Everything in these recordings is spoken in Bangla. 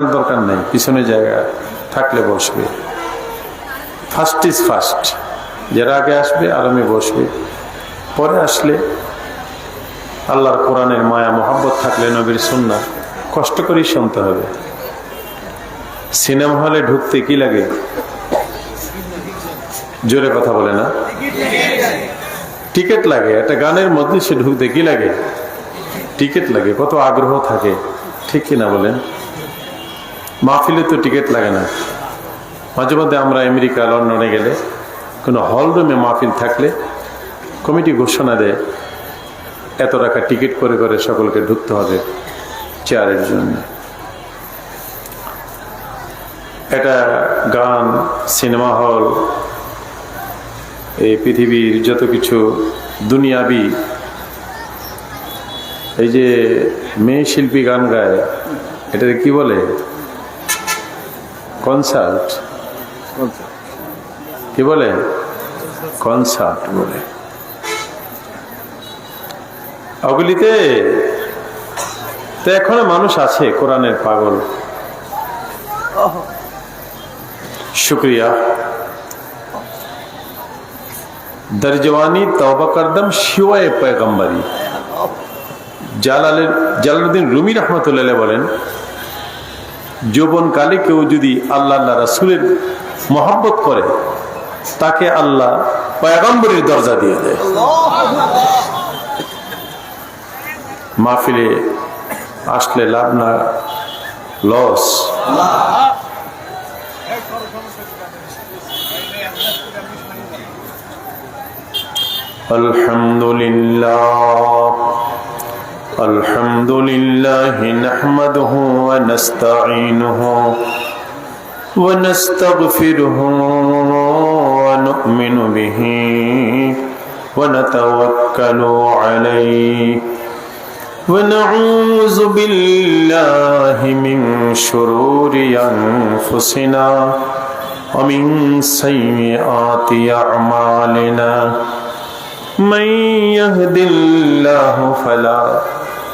দরকার নেই, পিছনে জায়গা থাকলে বসবে। ফার্স্ট ইজ ফার্স্ট যারা আগে আসবে, আরামে বসবে। পরে আসলে আল্লাহর কোরআনের মায়া, মোহাব্বত থাকলে নবীর সুন্না কষ্ট করেই শুনতে হবে। সিনেমা হলে ঢুকতে কি লাগে? জোরে কথা বলে না? টিকিট লাগে, একটা গানের মধ্যে সে ঢুকতে কি লাগে? টিকিট লাগে, কত আগ্রহ থাকে, ঠিক কিনা বলেন? মাহফিলে তো টিকিট লাগে না। মাঝে মধ্যে আমরা আমেরিকা, লন্ডনে গেলে কোনো হল রুমে মাহফিল থাকলে কমিটি ঘোষণা দেয়, এত টাকা টিকিট করে করে সকলকে ঢুকতে হবে চেয়ারের জন্য। এটা গান, সিনেমা হল, এই পৃথিবীর যত কিছু দুনিয়াবি, এই যে মেয়ে শিল্পী গান গায়, এটাকে কি বলে? কনসার্ট? কি বলে? কনসার্ট বলে। ওগুলিতে তো এখনও মানুষ আছে কোরআনের পাগল। শুক্রিয়া। দরজওয়ানি তওবা করদম শিওয়ে পয়গম্বরী। জালালের জালালুদ্দিন রুমি রহমতুল্লাহ বলেন যৌবনকালে কেউ যদি আল্লাহ আল্লাহ রাসুলের মহব্বত করে তাকে আল্লাহ পয়গম্বরীর দরজা দিয়ে দেয় মাহফিলে আসলে লাভ না লস الحمد لله الحمد لله نحمده ونستعينه ونستغفره ونؤمن به ونتوكل عليه ونعوذ بالله من شرور أنفسنا ومن سيئات أعمالنا. من يهد الله فلا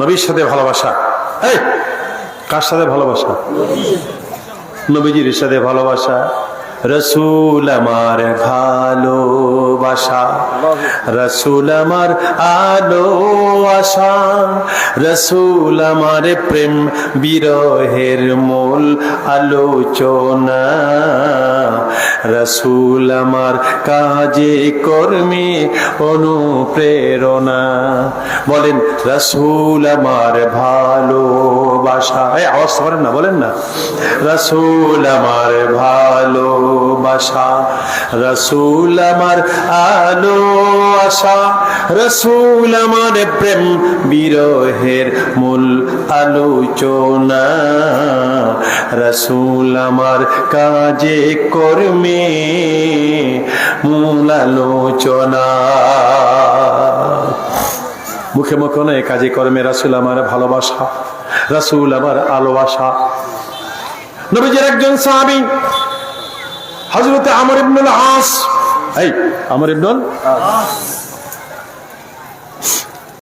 নবীর সাথে ভালোবাসা। এই, কার সাথে ভালোবাসা? নবীজির সাথে ভালোবাসা। রসুল আমার ভালোবাসা। রসুল আমার আলো আশা। রসুল আমার প্রেম বিরহের মূল আলোচনা। রসুল আমার কাজে কর্মে অনুপ্রেরণা। বলেন, রসুল আমার ভালোবাসা এই আওয়াজ করেন না, বলেন না। রসুল আমার ভালোবাসা, রসুল আমার আলো আশা, রসুল আমার প্রেম বিরহের মূল আলোচনা। রসুল আমার কাজে কর্মে মূল আলোচনা। মুখে মুখে নয় কাজে কর্মে রাসুল আমার ভালোবাসা, রাসুল আমার আলোবাসা। নবীজের একজন সাহাবি হজরতে আমর ইবনুল আস। এই, আমর ইবনুল